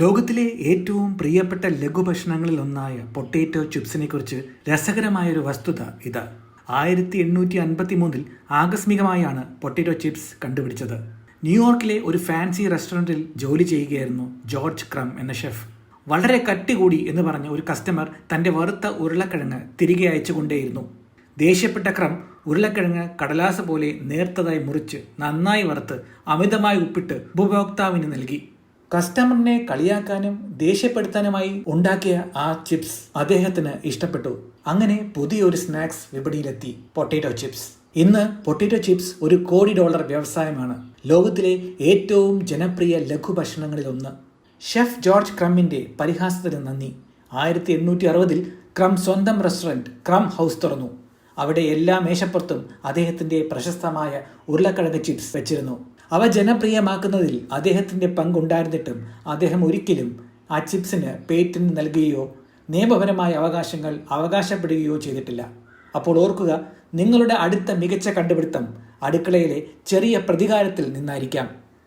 ലോകത്തിലെ ഏറ്റവും പ്രിയപ്പെട്ട ലഘുഭക്ഷണങ്ങളിൽ ഒന്നായ പൊട്ടേറ്റോ ചിപ്സിനെ കുറിച്ച് രസകരമായൊരു വസ്തുത ഇതാ. ആയിരത്തി എണ്ണൂറ്റി അൻപത്തി മൂന്നിൽ ആകസ്മികമായാണ് പൊട്ടേറ്റോ ചിപ്സ് കണ്ടുപിടിച്ചത്. ന്യൂയോർക്കിലെ ഒരു ഫാൻസി റെസ്റ്റോറന്റിൽ ജോലി ചെയ്യുകയായിരുന്നു ജോർജ് ക്രം എന്ന ഷെഫ്. വളരെ കട്ടി കൂടി എന്ന് പറഞ്ഞ ഒരു കസ്റ്റമർ തന്റെ വറുത്ത ഉരുളക്കിഴങ്ങ് തിരികെ അയച്ചുകൊണ്ടേയിരുന്നു. ദേഷ്യപ്പെട്ട ക്രം ഉരുളക്കിഴങ്ങ് കടലാസ് പോലെ നേർത്തതായി മുറിച്ച് നന്നായി വറുത്ത് അമിതമായി ഉപ്പിട്ട് ഉപഭോക്താവിന് നൽകി. കസ്റ്റമറിനെ കളിയാക്കാനും ദേഷ്യപ്പെടുത്താനുമായി ഉണ്ടാക്കിയ ആ ചിപ്സ് അദ്ദേഹത്തിന് ഇഷ്ടപ്പെട്ടു. അങ്ങനെ പുതിയൊരു സ്നാക്സ് വിപണിയിലെത്തി പൊട്ടേറ്റോ ചിപ്സ്. ഇന്ന് പൊട്ടേറ്റോ ചിപ്സ് ഒരു കോടി ഡോളർ വ്യവസായമാണ്. ലോകത്തിലെ ഏറ്റവും ജനപ്രിയ ലഘുഭക്ഷണങ്ങളിൽ ഒന്ന് ഷെഫ് ജോർജ് ക്രമ്മിന്റെ പരിഹാസത്തിന് നന്ദി. ആയിരത്തി എണ്ണൂറ്റി അറുപതിൽ ക്രം സ്വന്തം റെസ്റ്റോറന്റ് ക്രം ഹൗസ് തുറന്നു. അവിടെ എല്ലാ മേശപ്പുറത്തും അദ്ദേഹത്തിന്റെ പ്രശസ്തമായ ഉരുളക്കിഴങ്ങ് ചിപ്സ് വെച്ചിരുന്നു. അവ ജനപ്രിയമാക്കുന്നതിൽ അദ്ദേഹത്തിന്റെ പങ്കുണ്ടായിരുന്നിട്ടും അദ്ദേഹം ഒരിക്കലും ആ ചിപ്സിന് പേറ്റന്റ് നൽകുകയോ നിയമപരമായ അവകാശങ്ങൾ അവകാശപ്പെടുകയോ ചെയ്തിട്ടില്ല. അപ്പോൾ ഓർക്കുക നിങ്ങളുടെ അടുത്ത മികച്ച കണ്ടുപിടുത്തം അടുക്കളയിലെ ചെറിയ പ്രതികാരത്തിൽ നിന്നായിരിക്കാം.